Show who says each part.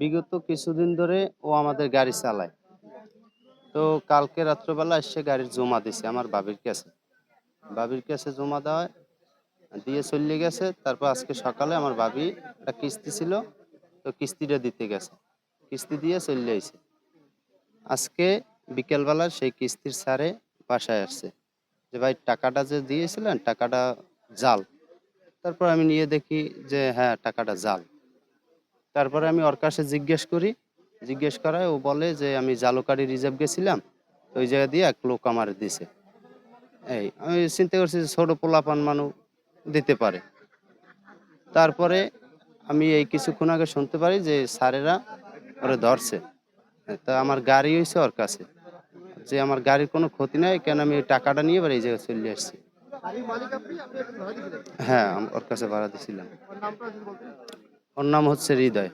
Speaker 1: বিগত কিছুদিন ধরে ও আমাদের গাড়ি চালায়। তো কালকে রাত্রবেলা এসে গাড়ির জমা দিছে আমার বাবির কাছে। বাবির কাছে জমা দেওয়ায় দিয়ে চলে গেছে। তারপর আজকে সকালে আমার বাবি একটা কিস্তি ছিল, তো কিস্তিটা দিতে গেছে। কিস্তি দিয়ে চলে আইছে। আজকে বিকেলবেলা সেই কিস্তির সারে বাসায় আসছে। যে ভাই, টাকাটা যে দিয়েছিলেন, টাকাটা জাল। তারপর আমি নিয়ে দেখি যে হ্যাঁ টাকাটা জাল। তারপরে আমি ওর কাছে জিজ্ঞেস করি। জিজ্ঞেস করায় ও বলে যে, আমি জালুকারি রিজার্ভ গেছিলাম ওই জায়গা দিয়ে এক লোক আমার দিছে। এই, আমি চিন্তা করছি যে ছোট পোলাপান মানুষ দিতে পারে। তারপরে আমি এই কিছুক্ষণ আগে শুনতে পারি যে, স্যারেরা ওরা ধরছে। তা আমার গাড়ি হয়েছে ওর কাছে। যে আমার গাড়ির কোনো ক্ষতি নাই, কেন আমি টাকাটা নিয়ে এবার এই জায়গায় চলে আসছি? হ্যাঁ ওর কাছে ভাড়া দিয়েছিলাম ওর নাম হচ্ছে হৃদয়।